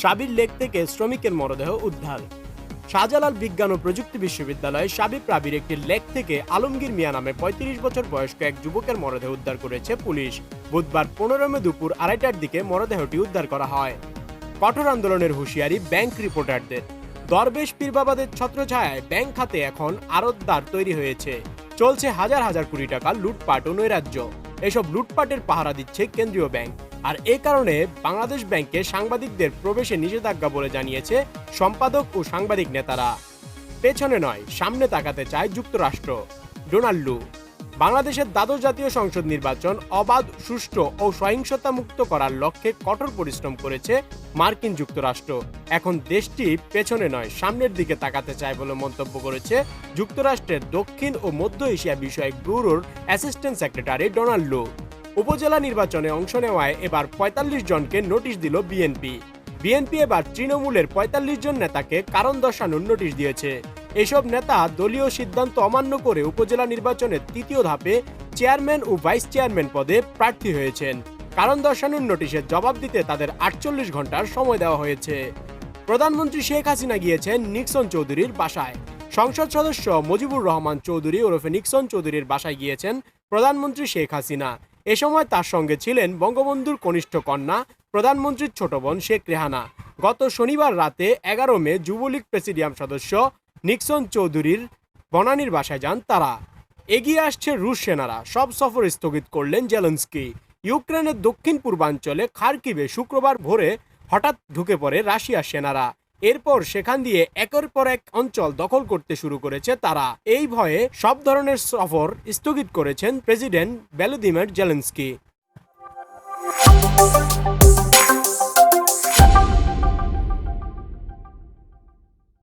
Sabir lake থেকে শ্রমিকের মরদেহ উদ্ধার। শাহজালাল বিজ্ঞান ও প্রযুক্তি বিশ্ববিদ্যালয়ে সাবি প্রাবির একটি লেক থেকে আলমগীর মিয়া নামে পঁয়ত্রিশ বছর বয়স্ক এক যুবকের মরদেহ উদ্ধার করেছে পুলিশ। বুধবার পনেরো মে দুপুর আড়াইটার দিকে মরদেহটি উদ্ধার করা হয়। কঠোর আন্দোলনের হুঁশিয়ারি ব্যাংক রিপোর্টারদের। দরবেশ পীরবাবাদের ছত্রছায়ায় ব্যাংক খাতে এখন আরতদার তৈরি হয়েছে। চলছে হাজার হাজার কোটি টাকা লুটপাট ও নৈরাজ্য। এসব লুটপাটের পাহারা দিচ্ছে কেন্দ্রীয় ব্যাংক। আর এ কারণে বাংলাদেশ ব্যাংকে সাংবাদিকদের প্রবেশে নিষেধাজ্ঞা বলে জানিয়েছে সম্পাদক ও সাংবাদিক নেতারা। পেছনে নয়, সামনে তাকাতে চায় যুক্তরাষ্ট্র। ডোনাল্ডু বাংলাদেশের দ্বাদশ জাতীয় সংসদ নির্বাচন অবাধ, সুষ্ঠু ও সহিংসতা মুক্ত করার লক্ষ্যে কঠোর পরিশ্রম করেছে মার্কিন যুক্তরাষ্ট্র। এখন দেশটি পেছনে নয়, সামনের দিকে তাকাতে চায় বলে মন্তব্য করেছে যুক্তরাষ্ট্রের দক্ষিণ ও মধ্য এশিয়া বিষয়ক ব্যুরোর অ্যাসিস্ট্যান্ট সেক্রেটারি ডোনাল্ডো উপজেলা নির্বাচনে অংশ নেওয়ায় এবার পঁয়তাল্লিশ জনকে নোটিশ দিল বিএনপি। বিএনপি এবার তৃণমূলের পঁয়তাল্লিশ জন নেতাকে কারণ দর্শানোর নোটিশ দিয়েছে। এসব নেতা দলীয় সিদ্ধান্ত অমান্য করে উপজেলা নির্বাচনের তৃতীয় ধাপে চেয়ারম্যান ও ভাইস চেয়ারম্যান পদে প্রার্থী হয়েছেন। কারণ দর্শানোর নোটিশের জবাব দিতে তাদের আটচল্লিশ ঘণ্টার সময় দেওয়া হয়েছে। প্রধানমন্ত্রী শেখ হাসিনা গিয়েছেন নিক্সন চৌধুরীর বাসায়। সংসদ সদস্য মুজিবুর রহমান চৌধুরী ওরফে নিক্সন চৌধুরীর বাসায় গিয়েছেন প্রধানমন্ত্রী শেখ হাসিনা। এ সময় তার সঙ্গে ছিলেন বঙ্গবন্ধুর কনিষ্ঠ কন্যা, প্রধানমন্ত্রীর ছোট বোন শেখ রেহানা। গত শনিবার রাতে এগারো মে যুবলীগ প্রেসিডিয়াম সদস্য নিক্সন চৌধুরীর বনানীর বাসায় যান তারা। এগিয়ে আসছে রুশ সেনারা। সব সফর স্থগিত করলেন জেলেন্সকি। ইউক্রেনের দক্ষিণ পূর্বাঞ্চলে খার্কিবে শুক্রবার ভোরে হঠাৎ ঢুকে পড়ে রাশিয়ার সেনারা। এরপর সেখান দিয়ে একের পর এক অঞ্চল দখল করতে শুরু করেছে তারা। এই ভয়ে সব ধরনের সফর স্থগিত করেছেন প্রেসিডেন্ট ভ্যালোদিমির জেলেন্সকি।